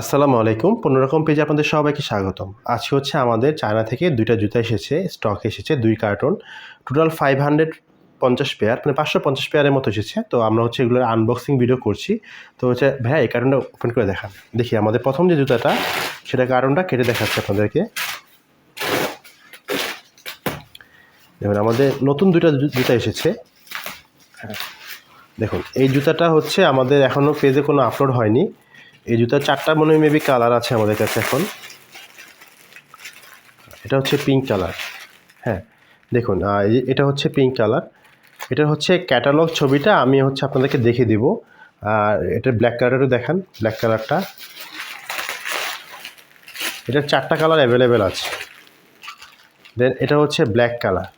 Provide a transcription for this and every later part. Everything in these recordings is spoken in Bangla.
আসসালামু আলাইকুম। রকম পেজে আপনাদের সবাইকে স্বাগতম। আজকে হচ্ছে আমাদের চায়না থেকে দুইটা জুতা এসেছে স্টক এসেছে, দুই কার্টন টোটাল ফাইভ হান্ড্রেড পঞ্চাশ পেয়ার মানে পাঁচশো পঞ্চাশ পেয়ারের মতো এসেছে। তো আমরা হচ্ছে এগুলোর আনবক্সিং ভিডিও করছি। তো হচ্ছে, ভাইয়া, এই কার্টনটা ওপেন করে দেখান। দেখি, আমাদের প্রথম যে জুতাটা, সেটা কার্টনটা কেটে দেখাচ্ছে আপনাদেরকে। দেখুন আমাদের নতুন দুইটা জুতা এসেছে। দেখুন, এই জুতাটা হচ্ছে আমাদের এখনও পেজে কোনো আপলোড হয়নি। এই জুতার চারটা মনে হয় মেবি কালার আছে আমাদের কাছে এখন। এটা হচ্ছে পিঙ্ক কালার হ্যাঁ দেখুন এটা হচ্ছে পিঙ্ক কালার এটা হচ্ছে ক্যাটালগ ছবিটা, আমি হচ্ছে আপনাদেরকে দেখে দিব। আর এটা ব্ল্যাক কালারও দেখান ব্ল্যাক কালারটা এটার চারটা কালার অ্যাভেলেবেল আছে। দেন এটা হচ্ছে ব্ল্যাক কালার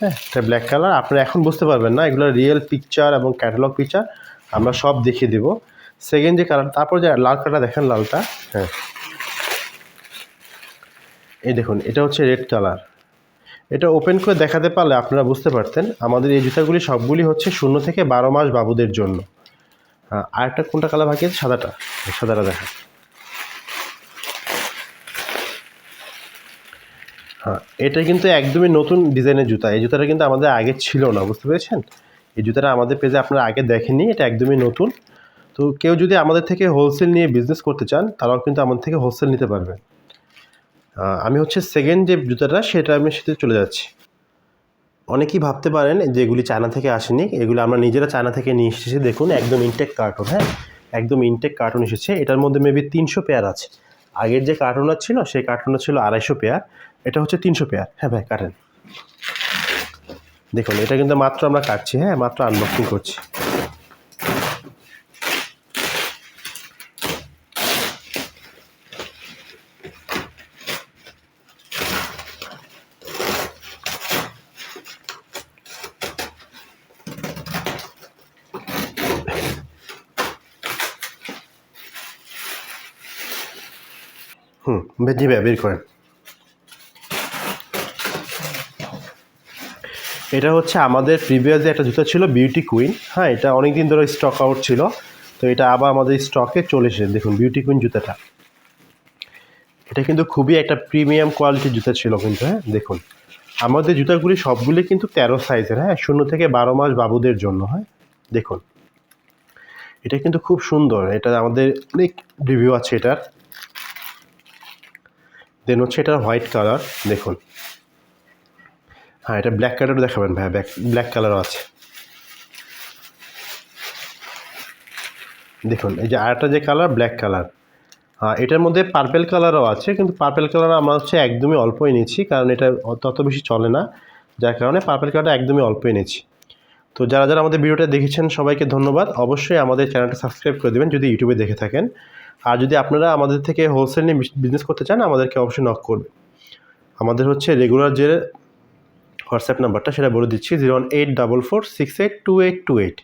হ্যাঁ এটা ব্ল্যাক কালার আপনারা এখন বুঝতে পারবেন না, এগুলো রিয়েল পিকচার এবং ক্যাটালগ পিকচার আমরা সব দেখিয়ে দেবো। সেকেন্ড যে কালার, তারপর যে লাল কালারটা দেখেন, লালটা হ্যাঁ। এই দেখুন, এটা হচ্ছে রেড কালার। এটা ওপেন করে দেখাতে পারলে আপনারা বুঝতে পারতেন, আমাদের এই জুতাগুলি সবগুলি হচ্ছে শূন্য থেকে বারো মাস বাবুদের জন্য। হ্যাঁ আরেকটা কোনটা কালার বাকি আছে? সাদাটা সাদাটা দেখা হ্যাঁ এটা কিন্তু একদমই নতুন ডিজাইনের জুতা। এই জুতাটা কিন্তু আমাদের আগে ছিল না, বুঝতে পেরেছেন? এই জুতাটা আমাদের পেজে আপনারা আগে দেখেননি, এটা একদমই নতুন। তো কেউ যদি আমাদের থেকে হোলসেল নিয়ে বিজনেস করতে চান, তারাও কিন্তু আমাদের থেকে হোলসেল নিতে পারবেন আমি হচ্ছে সেকেন্ড যে জুতাটা, সেটা আমি সেটা চলে যাচ্ছি। অনেকেই ভাবতে পারেন যে এগুলি চায়না থেকে আসেনি, এগুলো আমরা নিজেরা চায়না থেকে নিয়ে এসেছি। দেখুন, একদম ইনটেক কার্টুন হ্যাঁ? একদম ইনটেক কার্টুন এসেছে। এটার মধ্যে মেবি তিনশো পেয়ার আছে। আগের যে কার্টুনটা ছিল, সেই কার্টুনটা ছিল আড়াইশো পেয়ার এটা হচ্ছে তিনশো পেয়ার হ্যাঁ ভাই, কাটেন। দেখুন, এটা কিন্তু মাত্র আমরা কাটছি হ্যাঁ? মাত্র আনবক্সিং করছি। হুম জি ভাই বের করেন। এটা হচ্ছে আমাদের প্রিভিয়াস একটা জুতো ছিল বিউটি কুইন হ্যাঁ এটা অনেক দিন ধরে স্টক আউট ছিল। তো এটা আবার আমাদের স্টকে চলে এসেছে। দেখুন বিউটি কুইন জুতাটা। এটা কিন্তু খুবই একটা প্রিমিয়াম কোয়ালিটির জুতা ছিল কিন্তু হ্যাঁ দেখুন। আমাদের জুতাগুলি সবগুলি কিন্তু তেরো সাইজের হ্যাঁ শূন্য থেকে বারো মাস বাবুদের জন্য হ্যাঁ দেখুন। এটা কিন্তু খুব সুন্দর। এটা আমাদের, অনেক রিভিউ আছে এটার। দেন হচ্ছে এটা হোয়াইট কালার দেখুন। হ্যাঁ এটা ব্ল্যাক কালারও দেখাবেন ভাই ব্ল্যাক ব্ল্যাক কালারও আছে। দেখুন, এই যে আরেকটা যে কালার ব্ল্যাক কালার এটার মধ্যে পার্পেল কালারও আছে, কিন্তু পার্পেল কালার আমরা হচ্ছে একদমই অল্পই নিয়েছি কারণ এটা তত বেশি চলে না। যার কারণে পার্পেল কালারটা একদমই অল্পই নিয়েছি তো যারা যারা আমাদের ভিডিওটা দেখেছেন, সবাইকে ধন্যবাদ। অবশ্যই আমাদের চ্যানেলটা সাবস্ক্রাইব করে দেবেন, যদি ইউটিউবে দেখে থাকেন। আর যদি আপনারা আমাদের থেকে হোলসেল নিয়ে বিজনেস করতে চান, আমাদেরকে অবশ্যই নক করবেন। আমাদের হচ্ছে রেগুলার যে হোয়াটসঅ্যাপ নাম্বারটা সেটা বলে দিচ্ছি zero one eight double four six eight two eight two eight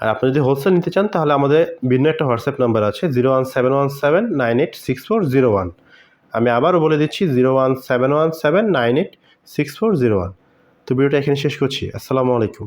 আর আপনি যদি হোলসেল নিতে চান, তাহলে আমাদের ভিন্ন একটা হোয়াটসঅ্যাপ নাম্বার আছে zero one seven one seven nine eight six four zero one আমি আবারও বলে দিচ্ছি zero one seven one seven nine eight six four zero one তো ভিডিওটা এখানে শেষ করছি। আসসালামু আলাইকুম।